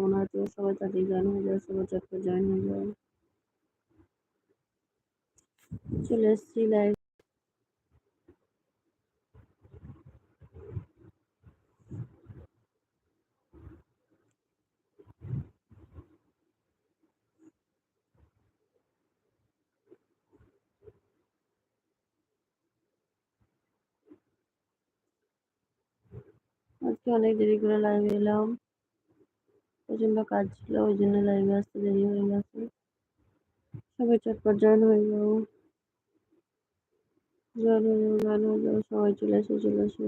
কেমন আছো সবাই তাদের জয়েন হয়ে যাও সবাই চটপট জয়েন হয়ে যাও চলে এসছি লাইভ আজকে অনেক দেরি করে লাইভে এলাম প্রচণ্ড কাজ ছিল ওই জন্য লাইভে আসতে দেরি হয়ে গেছে। সবাই চটপট জয়েন হয়ে যাও। জয়েন হয়ে যাও জয়েন হয়ে যাও, সবাই চলে এসো চলে এসো।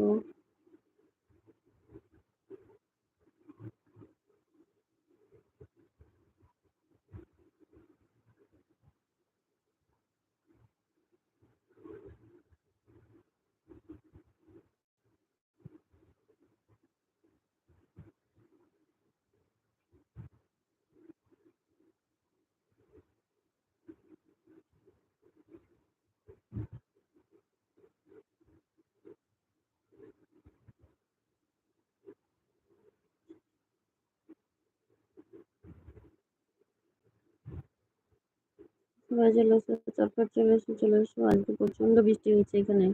চলে এসো চটপট চলে এসো চলে এসো। আজকে প্রচণ্ড বৃষ্টি হয়েছে এখানে।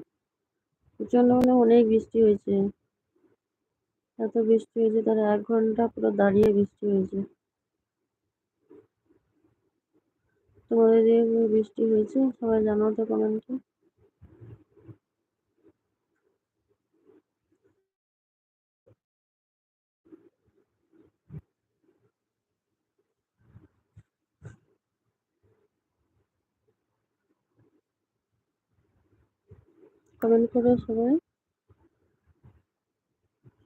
প্রচণ্ড মানে অনেক বৃষ্টি হয়েছে। এত বৃষ্টি হয়েছে, তার এক ঘণ্টা পুরো দাঁড়িয়ে বৃষ্টি হয়েছে। তোমাদের বৃষ্টি হয়েছে? সবাই জানাও তো কমেন্টে কমেন্ট করো সবাই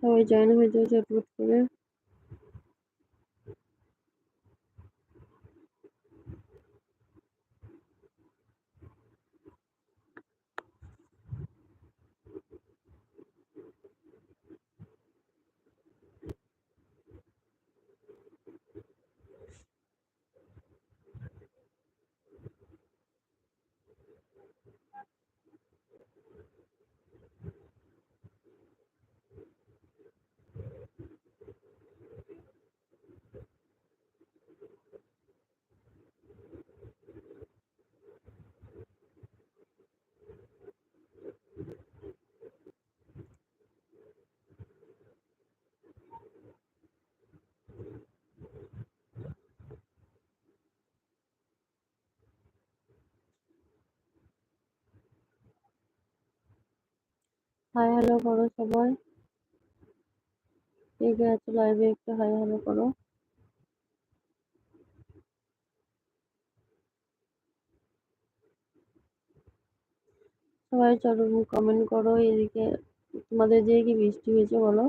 সবাই জয়েন হয়ে যাও চটপট করে হাই হ্যালো করো সবাই। কে কে আছো লাইভে একটু হাই হ্যালো করো। সবাই চলো কমেন্ট করো, এদিকে তোমাদের দিকে কি বৃষ্টি হয়েছে বলো?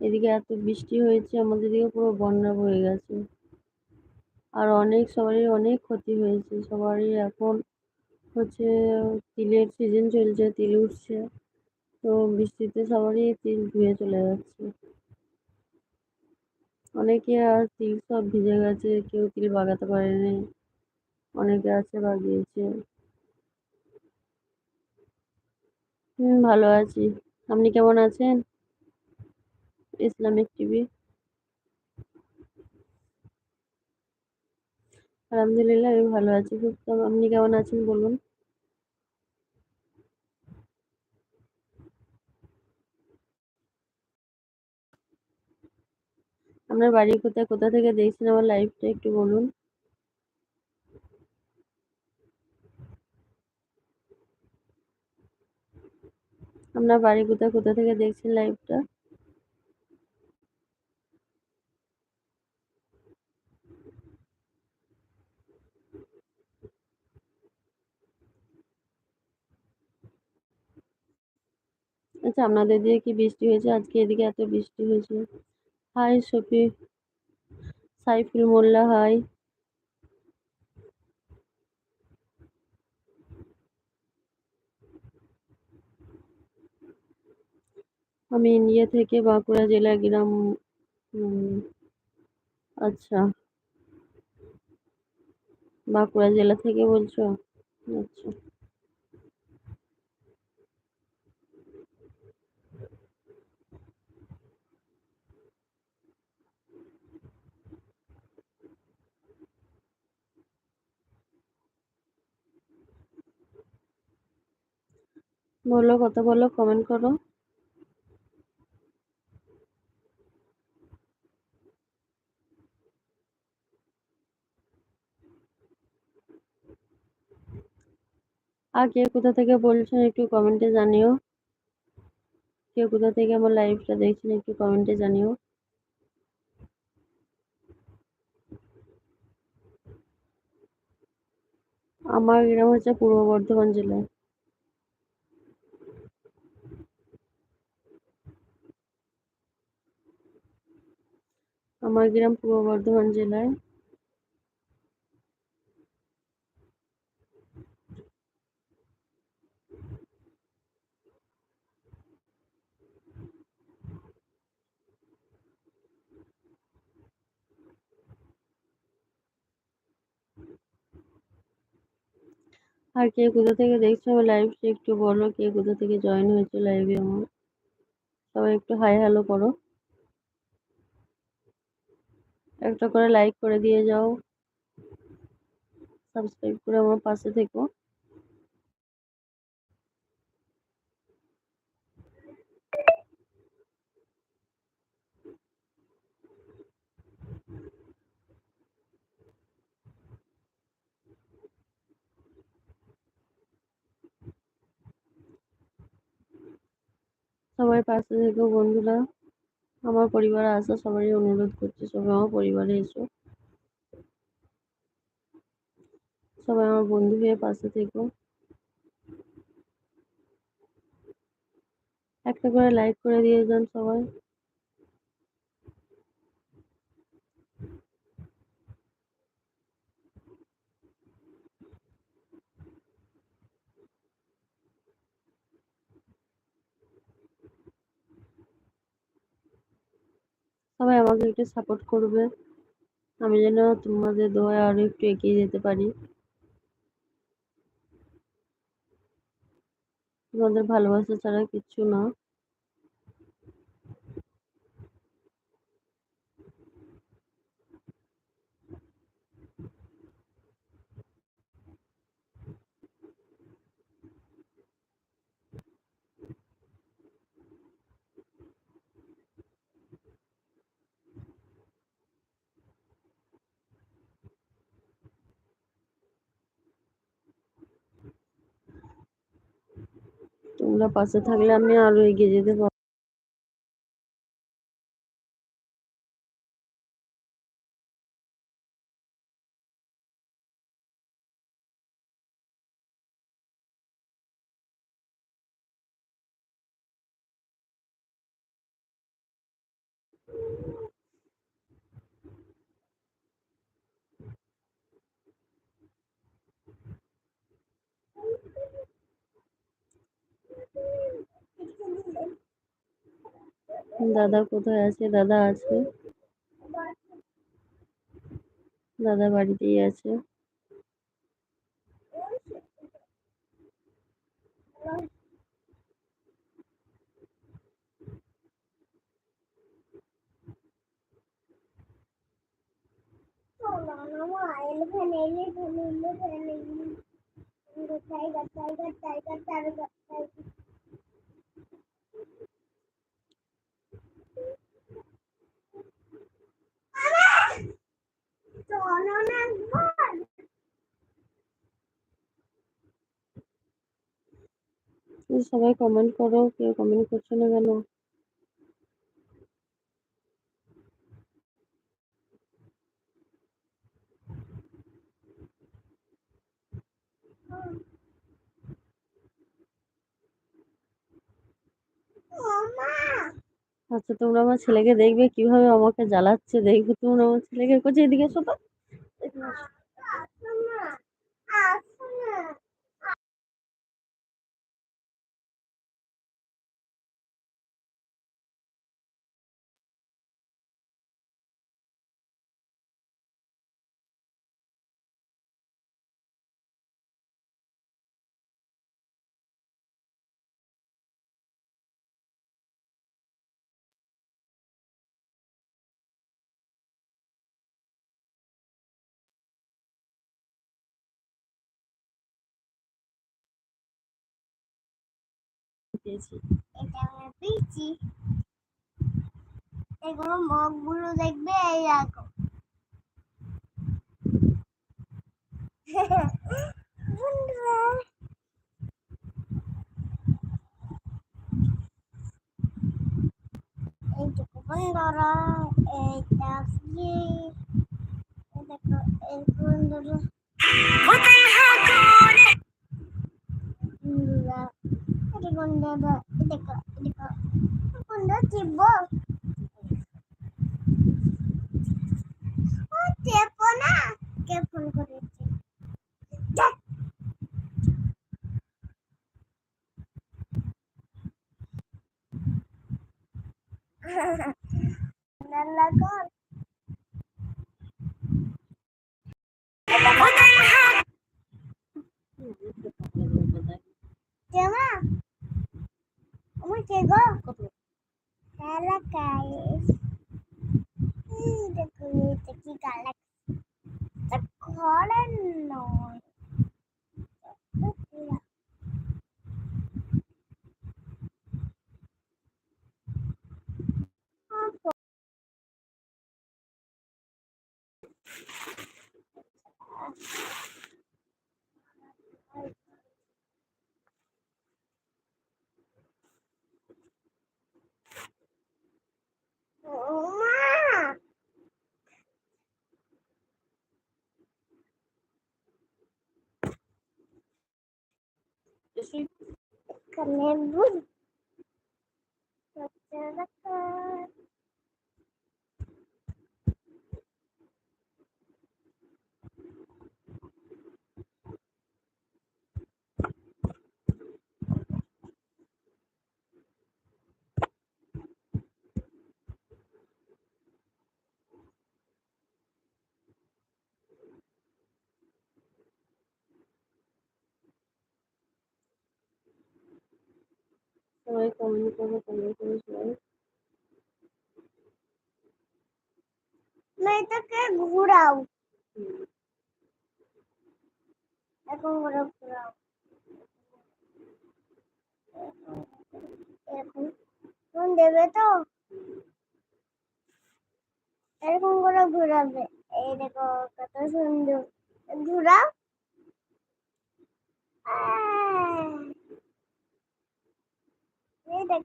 এদিকে এত বৃষ্টি হয়েছে, আমাদের দিকে পুরো বন্যা হয়ে গেছে। আর অনেক, সবারই অনেক ক্ষতি হয়েছে, সবারই এখন হচ্ছে তিলের সিজন চলছে, তিল উঠছে। তো বৃষ্টিতে সবারই তিল ধুয়ে চলে যাচ্ছে। অনেকে আর তিল সব ভিজে গেছে, কেউ তিল বাগাতে পারেনি, অনেকে আছে বাগিয়েছে। হুম, ভালো আছি। আপনি কেমন আছেন? Islamic TV. আলহামদুলিল্লাহ, আমি ভালো আছি। খুব আপনি কেমন আছেন বলুন। আপনার বাড়ি কোথায়, কোথা থেকে দেখছেন আমার লাইফটা একটু বলুন? আপনার বাড়ি কোথায়, কোথা থেকে দেখছেন লাইভটা? আচ্ছা আপনাদের দিকে কি বৃষ্টি হয়েছে? আজকে এদিকে এত বৃষ্টি হয়েছে। Hi Shafi Saiful Molla, hi. আমি ইন্ডিয়া থেকে বাঁকুড়া জেলা গ্রাম আচ্ছা। বাঁকুড়া জেলা থেকে বলছো? আচ্ছা। বলো, কত বলো কমেন্ট করো। আর কে কোথা থেকে বলছেন একটু কমেন্টে জানিও। কে কোথা থেকে আমার লাইভটা দেখছেন একটু কমেন্টে জানিও। আমার গ্রাম হচ্ছে পূর্ব বর্ধমান জেলায়। আমার গ্রাম পূর্ব বর্ধমান জেলায় আর কে কোথা থেকে দেখছ? আমার লাইভটা একটু বলো। কে কোথা থেকে জয়েন হয়েছে লাইভে আমার সবাই একটু হাই হ্যালো করো। একটা করে লাইক করে দিয়ে যাও। সাবস্ক্রাইব করে আমার পাশে থেকো। সবাই পাশে থেকো বন্ধুরা। আমার পরিবারে আসা, সবারই অনুরোধ করছি, সবাই আমার পরিবারে এসো। সবাই আমার বন্ধু হয়ে পাশে থেকো। একটা করে লাইক করে দিয়ে যান সবাই। সবাই আমাকে একটু সাপোর্ট করবে। আমি যেন তোমাদের দোয়ায় আরও একটু এগিয়ে যেতে পারি। তোমাদের ভালোবাসা ছাড়া কিচ্ছু না। তোমরা পাশে থাকলে আমি আরও এগিয়ে যেতে পারব। দাদা কোথায় আছে? দাদা আছে। দাদা বাড়িতেই আছে। সবাই কমেন্ট করো কেউ কমেন্ট করছ না কেন? আচ্ছা তোমরা আমার ছেলেকে দেখবে কীভাবে আমাকে জ্বালাচ্ছে। দেখবে তোমরা আমার ছেলেকে। করছে এদিকে এসো তো। পেয়েছি এটা আমরা পেয়েছি। এগুলো মগগুলো দেখবে এই রাখো বন্ধুরা এইটুকু বন্ধুরা এইটা কি এটা বন্ধুরা দেখো দেখো বন্ধুরা চিবো ও চেপো না কে ফোন করেছে দেখ। রান্না কর কেমা আমার কে গো কত Hello guys. Hmm, দেখো এটা কি কালার তা ঘরে নয় মা এসে এখানে বুঝ রাখা সবাই কমেন্ট করবে কমেন্ট করে সবাই না এটাকে ঘুরাও এখন ঘুরাও ঘুরাও এরকম ফোন দেবে তো এরকম করে ঘুরাবে এই দেখো কত সুন্দর ঘুরাও এটা,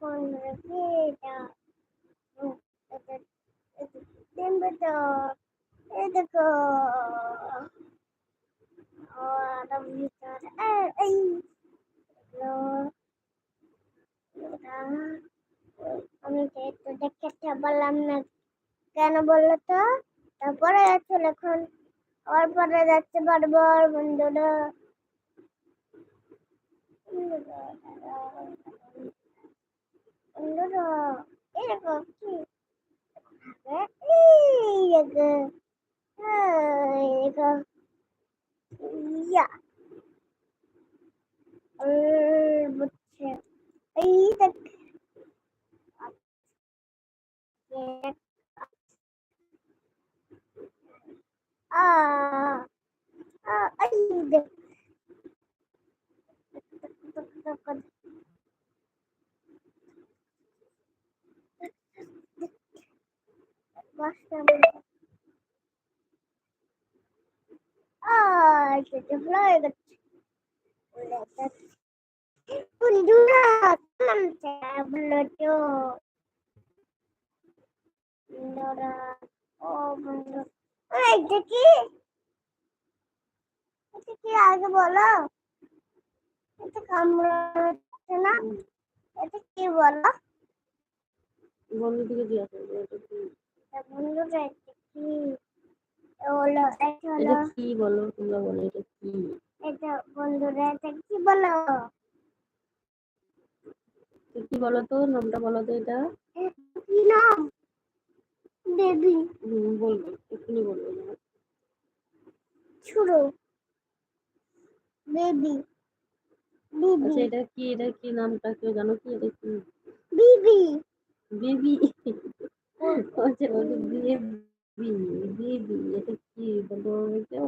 আমি একটু দেখতে বললাম না কেন বলল তো তারপরে যাচ্ছে এখন আবার পরে যাচ্ছে বারবার বন্ধুরা বন্ধুরা এরকম কি এই দেখো এই দেখো ইয়া এই বুঝছে এই দেখ আ আ এই দেখ Ah, সেটা হয়ে গেছে বন্ধুরা নামছে বলল তো বন্ধুরা ও বন্ধু এটা কি এটা কি? আগে বলো এটা কামড়াচ্ছে না এটা কি বলো বন্ধু জিজ্ঞাসা করবে এটা বন্ধুরা এটা কি? হলো এটা হলো কি বলো তোমরা বলো এটা কি? এটা বন্ধুরা এটা কি বলো? তো কি বলো তো নামটা বলো তো এটা। কি নাম বেবি বলব এক্ষুনি বলব। ছোড়ো বেবি আচ্ছা এটা কি এটা কি নামটা কেউ জানো কি এটা কি? বিবি। বেবি। আচ্ছা বেবি বেবি এটা কি বলতে কেউ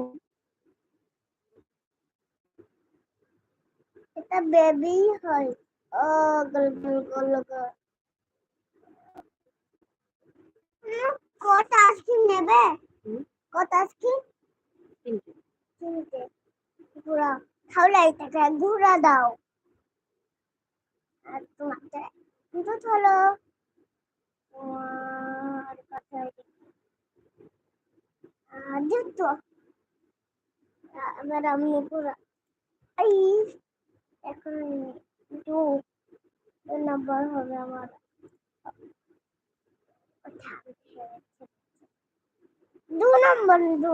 এটা বেবি হয়। ও কত নেবে? কত আইসক্রিম? তিনটে। ঘুরা তাহলে এটাকে ঘুরা দাও। আর তোমাকে হলো আর কোথায় আমি এই এখন দু নম্বর হবে আমার দু নম্বর দু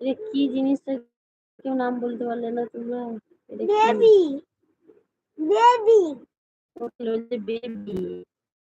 এটা কি জিনিসটা কেউ নাম বলতে পারলে না তোমরা? বেবি বেবি বেবি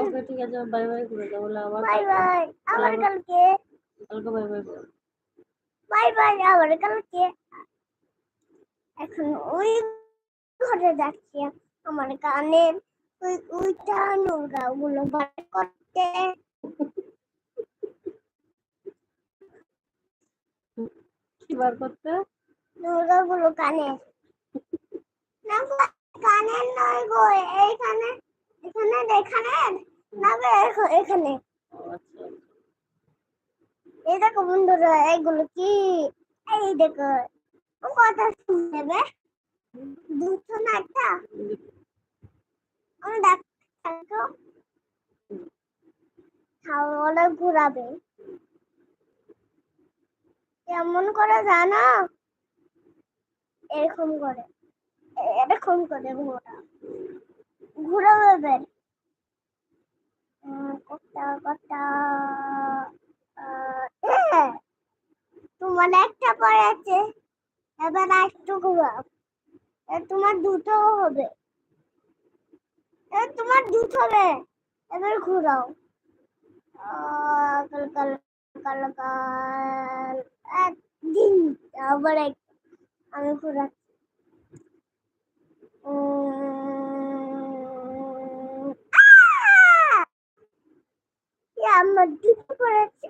ওকে ঠিক আছে বাই বাই করে দাও বলে আবার বাই বাই আবার কালকে। কালকে বাই বাই বাই বাই আবার কালকে। এখন ওই ঘরে যাচ্ছি আমার কানের ওই ওইটা নোংরা গুলো বার করতে। কি বার করতে? নোংরা গুলো কানে। না কানের নয় গো এইখানে এখানে এখানে। না এখানে। এই দেখো বন্ধুরা, এইগুলো কি? এই দেখো কথা শুনবে দুটো না একটা? আমি দেখো ঘুরাবে। কেমন করে জানো? এরকম করে। এরকম করে ঘোরা। ঘুরাবে বের তোমার একটা পরে আছে। এবার একটু ঘুরাও তোমার দুটো হবে। তোমার দুটো হবে। এবার ঘুরাও। কাল কাল কাল কাল, একদিন। আবার এক আমি ঘুরাচ্ছি। আমার দুটো পড়েছে